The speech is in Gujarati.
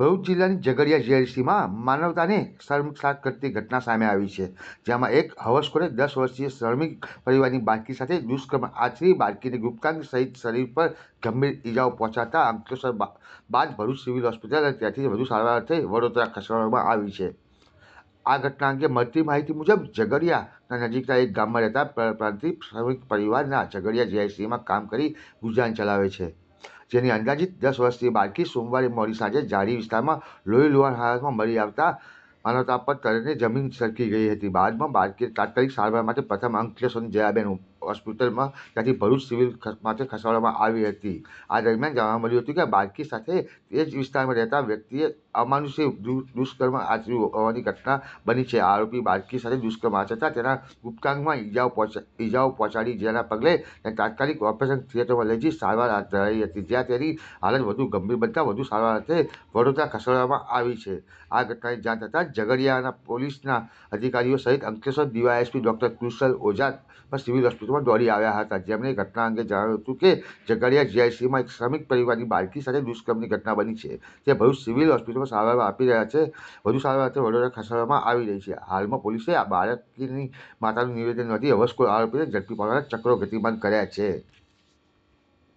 ભરૂચ જિલ્લાની ઝઘડિયા જીઆઈડીસીમાં માનવતાને શર્મસાર કરતી ઘટના સામે આવી છે, જેમાં એક હવસખોરે દસ વર્ષીય શ્રમિક પરિવારની બાળકી સાથે દુષ્કર્મ આચરી બાળકીને ગુપ્તાંગ સહિત શરીર પર ગંભીર ઈજાઓ પહોંચાડતા અંકલેશ્વર બાદ ભરૂચ સિવિલ હોસ્પિટલ અને ત્યાંથી વધુ સારવાર અર્થે વડોદરા ખસેડવામાં આવી છે. આ ઘટના અંગે મળતી માહિતી મુજબ ઝઘડિયાના નજીકના એક ગામમાં રહેતા પ્ર- પ્રાંતિક શ્રમિક પરિવારના ઝઘડિયા જીઆઈસીમાં કામ કરી ગુજરાન ચલાવે છે. જેની અંદાજિત દસ વર્ષની બાળકી સોમવારે મોડી સાંજે જાડી વિસ્તારમાં લોહી લુહાણ હાલતમાં મળી આવતા માનવતા પર તરને જમીન સરકી ગઈ હતી. બાદમાં બાળકી તાત્કાલિક સારવાર માટે પ્રથમ અંકલેશ્વરની જયાબેન હોસ્પિટલમાં ત્યાંથી ભરૂચ સિવિલ માટે ખસેડવામાં આવી હતી. આ દરમિયાન જાણવા મળ્યું હતું કે બાળકી સાથે તે જ વિસ્તારમાં રહેતા વ્યક્તિએ અમાનુષ્ય દુ- દુષ્કર્મ આચર્યું હોવાની ઘટના બની છે. આરોપી બાળકી સાથે દુષ્કર્મ આચરતા તેના ગુપ્તાંગમાં ઈજાઓ પહોંચા, ઈજાઓ પહોંચાડી જેના પગલે તેને તાત્કાલિક ઓપરેશન થિયેટરમાં લઈ જઈ સારવાર હાથ ધરાઈ હતી, જ્યાં તેની હાલત વધુ ગંભીર બનતા વધુ સારવાર અર્થે વડોદરા ખસેડવામાં આવી છે. આ ઘટનાની જાણ થતાં ઝઘડિયાના પોલીસના અધિકારીઓ સહિત અંકલેશ્વર ડીવાયએસપી ડૉક્ટર કુશલ ઓઝા પણ સિવિલ હોસ્પિટલમાં દોડી આવ્યા હતા. જેમણે ઘટના અંગે જણાવ્યું હતું કે ઝઘડિયા જીઆઈસીમાં એક શ્રમિક પરિવારની બાળકી સાથે દુષ્કર્મની ઘટના બની છે, જે ભરૂચ સિવિલ હોસ્પિટલમાં સારવાર આપી રહ્યા છે. વધુ સારવાર અર્થે વડોદરા ખસેડવામાં આવી રહી છે. હાલમાં પોલીસે આ બાળકીની માતાનું નિવેદન નોંધી કોઈ આરોપીને ઝડપી પાડવાના ચક્રો ગતિમાન કર્યા છે.